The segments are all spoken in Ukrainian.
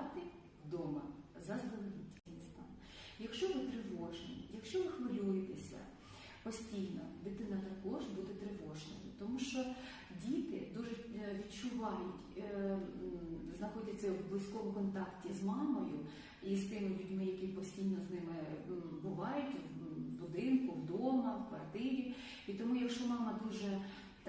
дитину вдома заздалегідь стан. Якщо ви тривожні, якщо ви хвилюєтеся постійно, дитина також буде тривожною, тому що діти дуже е, відчувають, е, знаходяться в близькому контакті з мамою і з тими людьми, які постійно з ними бувають в будинку, вдома, в квартирі. І тому, якщо мама дуже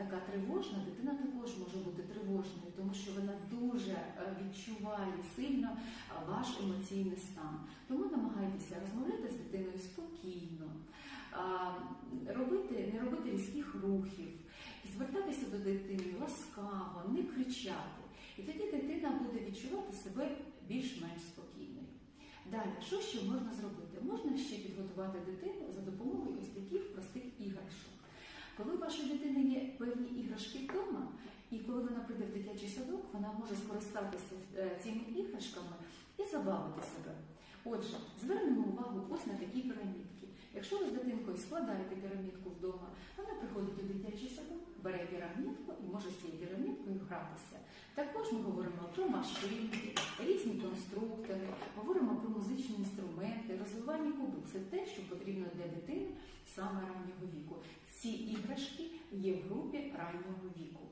така тривожна, дитина також може бути тривожною, тому що вона дуже е, відчуває сильно е, ваш емоційний стан. Тому намагайтеся розмовляти з дитиною спокійно, робити, не робити різких рухів, звертатися до дитини ласкаво, не кричати. І тоді дитина буде відчувати себе більш-менш спокійною. Далі, що ще можна зробити? Можна ще підготувати дитину за допомогою ось таких простих іграшок. Коли у вашої дитини є певні іграшки вдома, і коли вона прийде в дитячий садок, вона може скористатися е, цими іграшками і забавити себе. Отже, звернемо увагу ось на такі пірамідки. Якщо ви з дитинкою складаєте пірамідку вдома, вона приходить у дитячий садок, бере пірамідку і може з цією пірамідкою гратися. Також ми говоримо про машинки, різні конструктори, говоримо про музичні інструменти, розвивальні куби. Це те, що потрібно для дитини саме раннього віку. Ці іграшки є в групі раннього віку.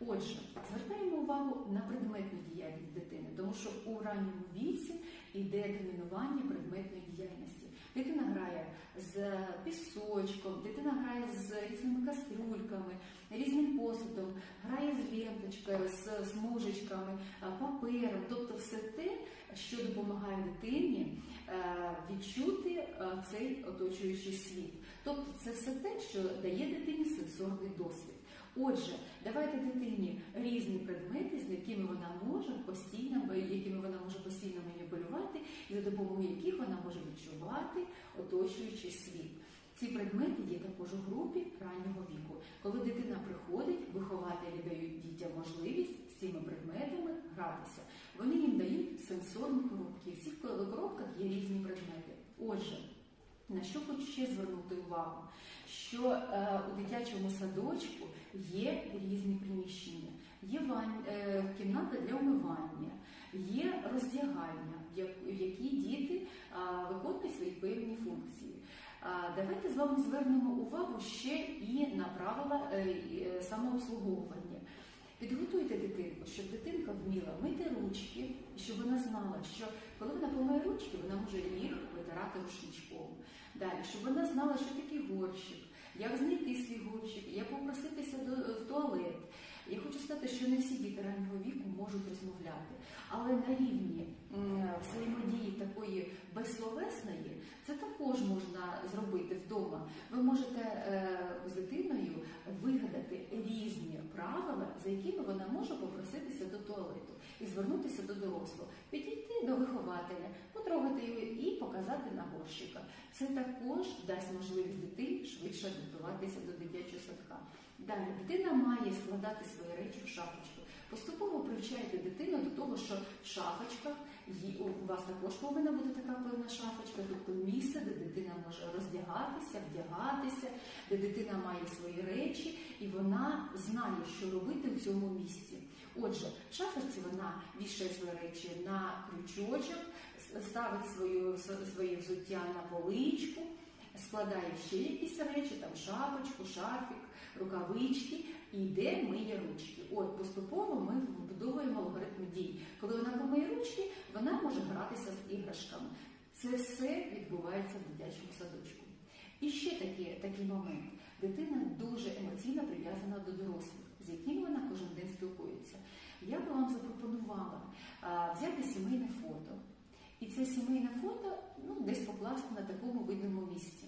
Отже, звертаємо увагу на предметну діяльність дитини, тому що у ранньому віці йде домінування предметної діяльності. Дитина грає з пісочком, дитина грає з різними кастрюльками, різним посудом, грає з ленточкою, з смужечками, папером, тобто все те, що допомагає дитині відчути е, цей оточуючий світ. Тобто це все те, що дає дитині сенсорний досвід. Отже, давайте дитині різні предмети, з якими вона може постійно, якими вона може постійно маніпулювати, і за допомогою яких вона може відчувати оточуючий світ. Ці предмети є також у групі раннього віку. Коли дитина приходить, вихователі дають дітям можливість з цими предметами гратися. Вони їм дають сенсорні коробки. Є різні предмети. Отже, на що хочу ще звернути увагу, що е, у дитячому садочку є різні приміщення, є вань, е, кімната для умивання, є роздягальня, в як- в якій діти е, виконують свої певні функції. А, Давайте з вами звернемо увагу ще і на правила е, е, самообслуговування. Підготуйте дитинку, щоб дитинка вміла мити ручки, щоб вона знала, що коли вона помиє ручки, вона може їх витирати рушничком. Далі, щоб вона знала, що таке горщик, як знайти свій горщик, як попроситися до, в туалет. Я хочу сказати, що не всі діти раннього віку можуть розмовляти, але на рівні взаємодії такої безсловесної це також можна зробити вдома. Ви можете е, з дитиною вигадати різні правила, за якими вона може попроситися до туалету і звернутися до дорослого, підійти до вихователя, потрогати його і показати на горщика. Це також дасть можливість дитині швидше адаптуватися до дитячого садка. Далі дитина має складати свої речі в шафочку. Поступово привчайте дитину до того, що в шафочках у вас також повинна бути така певна шафочка, тобто місце, де дитина може роздягатися, вдягатися, де дитина має свої речі, і вона знає, що робити в цьому місці. Отже, в шафочці вона вішає свої речі на крючочок, ставить свою, своє взуття на поличку, складає ще якісь речі, там шапочку, шарфік, рукавички і йде миє ручки. От поступово ми вбудовуємо алгоритм дій. Коли вона помиє ручки, вона може гратися з іграшками. Це все відбувається в дитячому садочку. І ще такий, такий момент. Дитина дуже емоційно прив'язана до дорослих, з якими вона кожен день спілкується. Я би вам запропонувала взяти сімейне фото. І це сімейне фото ну, десь покласти на такому видному місці.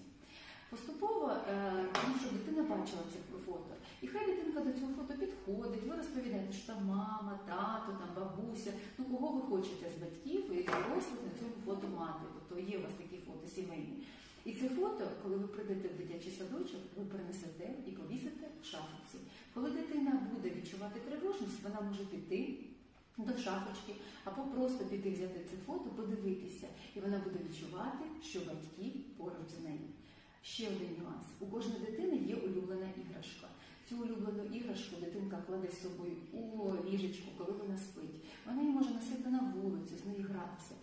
Поступово, е, тому що дитина бачила це фото. І хай дитинка до цього фото підходить, ви розповідаєте, що там мама, тато, там бабуся, ну кого ви хочете з батьків і дорослих на цьому фото мати. Тобто є у вас такі фото сімейні. І це фото, коли ви прийдете в дитячий садочок, ви принесете і повісите в шафочці. Коли дитина буде відчувати тривожність, вона може піти до шафочки, або просто піти взяти це фото, подивитися, і вона буде відчувати, що батьки поруч з нею. Ще один нюанс: у кожної дитини є улюблена іграшка. Цю улюблену іграшку дитинка кладе з собою у ліжечку, коли вона спить. Вона її може носити на вулицю, з нею гратися.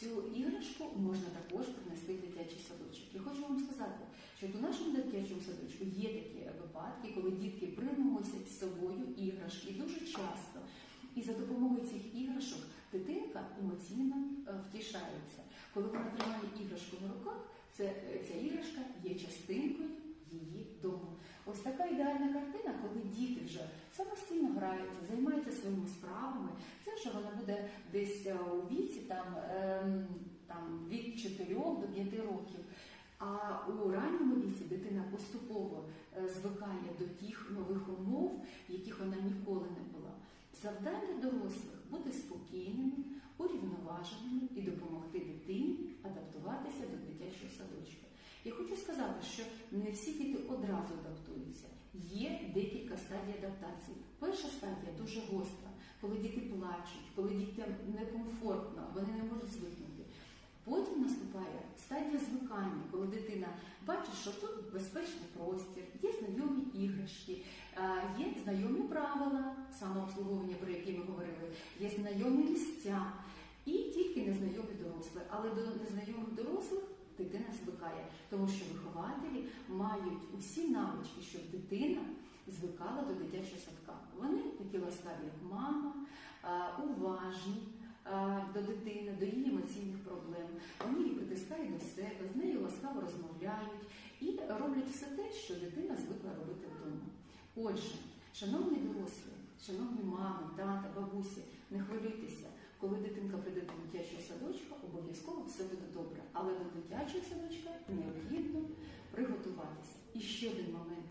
Цю іграшку можна також принести в дитячий садочок. Я хочу вам сказати, що у нашому дитячому садочку є такі випадки, коли дітки приносять з собою іграшки дуже часто. І за допомогою цих іграшок дитинка емоційно е, втішається. Коли вона тримає іграшку на руках, це, е, ця іграшка є частинкою її дому. Ось така ідеальна картина, коли діти вже самостійно граються, займаються своїми справами. Це вже вона буде десь е, у віці там, ем, там від 4 до 5 років. А у ранньому віці дитина поступово е, звикає до тих нових умов, яких вона ніколи не була. Завдання дорослих бути спокійними, урівноваженими і допомогти дитині адаптуватися до дитячого садочка. Я хочу сказати, що не всі діти одразу адаптуються. Є декілька стадій адаптації. Перша стадія дуже гостра, коли діти плачуть, коли дітям некомфортно, вони не можуть звикнути. Потім наступає стадія звикання, коли бачить, що тут безпечний простір, є знайомі іграшки, є знайомі правила самообслуговування, про які ми говорили, є знайомі місця і тільки незнайомі дорослі. Але до незнайомих дорослих дитина звикає, тому що вихователі мають усі навички, щоб дитина звикала до дитячого садка. Вони такі ласкаві, як мама, уважні до дитини, до її емоційних проблем. Вони її притискають до себе, з нею ласкаво розмовляють і роблять все те, що дитина звикла робити вдома. Отже, шановні дорослі, шановні мами, тата, бабусі, не хвилюйтеся. Коли дитинка прийде до дитячого садочка, обов'язково все буде добре. Але до дитячого садочка необхідно приготуватися. І ще один момент.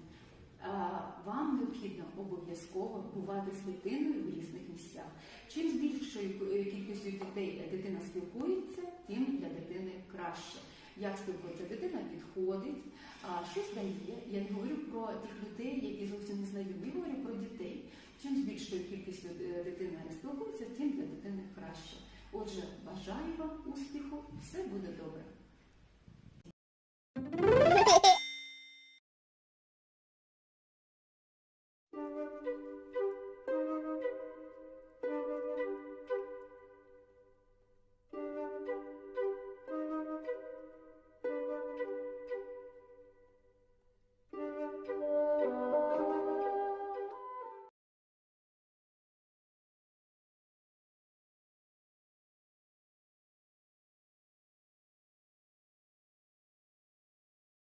Вам необхідно обов'язково бувати з дитиною в різних місцях. Чим з більшою е, кількістю дітей дитина спілкується, тим для дитини краще. Як спілкується дитина, підходить, а, щось дає. Я не говорю про тих людей, які зовсім не знайомі, я говорю про дітей. Чим з більшою кількістю е, дитина спілкується, тим для дитини краще. Отже, бажаю вам успіху, все буде добре.